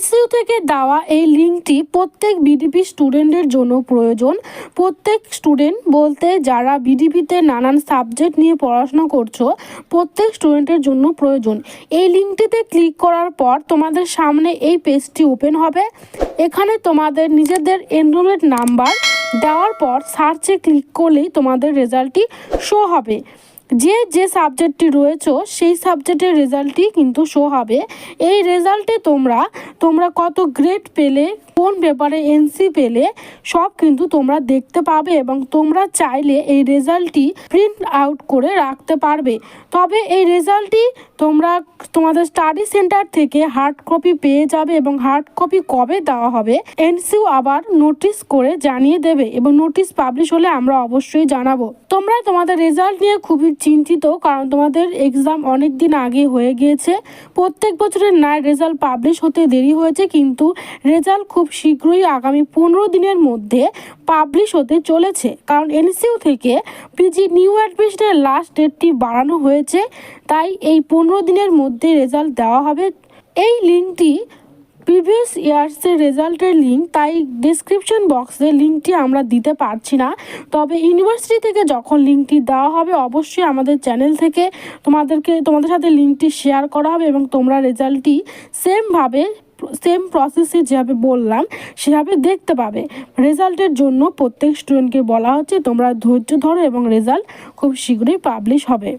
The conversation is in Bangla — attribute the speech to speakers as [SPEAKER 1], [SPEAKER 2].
[SPEAKER 1] এনসিইউ থেকে দেওয়া এই লিঙ্কটি প্রত্যেক বিডিপি স্টুডেন্টের জন্য প্রয়োজন। প্রত্যেক স্টুডেন্ট বলতে যারা বিডিপিতে নানান সাবজেক্ট নিয়ে পড়াশোনা করছ, প্রত্যেক স্টুডেন্টের জন্য প্রয়োজন। এই লিঙ্কটিতে ক্লিক করার পর তোমাদের সামনে এই পেজটি ওপেন হবে। এখানে তোমাদের নিজেদের এনরোলমেন্ট নাম্বার দেওয়ার পর সার্চে ক্লিক করলেই তোমাদের রেজাল্টটি শো হবে। যে যে সাবজেক্টটি রয়েছে, সেই সাবজেক্টের রেজাল্টই কিন্তু শো হবে। এই রেজাল্টে তোমরা তোমরা কত গ্রেড পেলে, কোন পেপারে এনসি পেলে, সব কিন্তু তোমরা দেখতে পাবে এবং তোমরা চাইলে এই রেজাল্টটি প্রিন্ট আউট করে রাখতে পারবে। তবে এই রেজাল্টটি তোমরা তোমাদের স্টাডি সেন্টার থেকে হার্ড কপি পেয়ে যাবে এবং হার্ড কপি কবে দেওয়া হবে এনসিউ আবার নোটিশ করে জানিয়ে দেবে এবং নোটিশ পাবলিশ হলে আমরা অবশ্যই জানাব। তোমরা তোমাদের রেজাল্ট নিয়ে খুবই চিন্তিত কারণ তোমাদের এক্সাম অনেক দিন আগে হয়ে গিয়েছে। প্রত্যেক বছরের ন্যায় রেজাল্ট পাবলিশ হতে দেরি হয়েছে কিন্তু রেজাল্ট খুব শীঘ্রই আগামী পনেরো দিনের মধ্যে পাবলিশ হতে চলেছে। কারণ এনসিউ থেকে পিজি নিউ অ্যাডমিশনের লাস্ট ডেটটি বাড়ানো হয়েছে, তাই এই পনেরো দিনের মধ্যে রেজাল্ট দেওয়া হবে। এই লিঙ্কটি প্রিভিয়াস ইয়ার্সের রেজাল্টের লিঙ্ক তাই ডিসক্রিপশন বক্সে লিঙ্কটি আমরা দিতে পারছি না। তবে ইউনিভার্সিটি থেকে যখন লিঙ্কটি দেওয়া হবে, অবশ্যই আমাদের চ্যানেল থেকে তোমাদেরকে, তোমাদের সাথে লিঙ্কটি শেয়ার করা হবে এবং তোমরা রেজাল্টটি সেমভাবে সেম প্রসেসে যেভাবে বললাম, সেভাবে দেখতে পাবে। রেজাল্টের জন্য প্রত্যেক স্টুডেন্টকে বলা হচ্ছে, তোমরা ধৈর্য ধরো এবং রেজাল্ট খুব শীঘ্রই পাবলিশ হবে।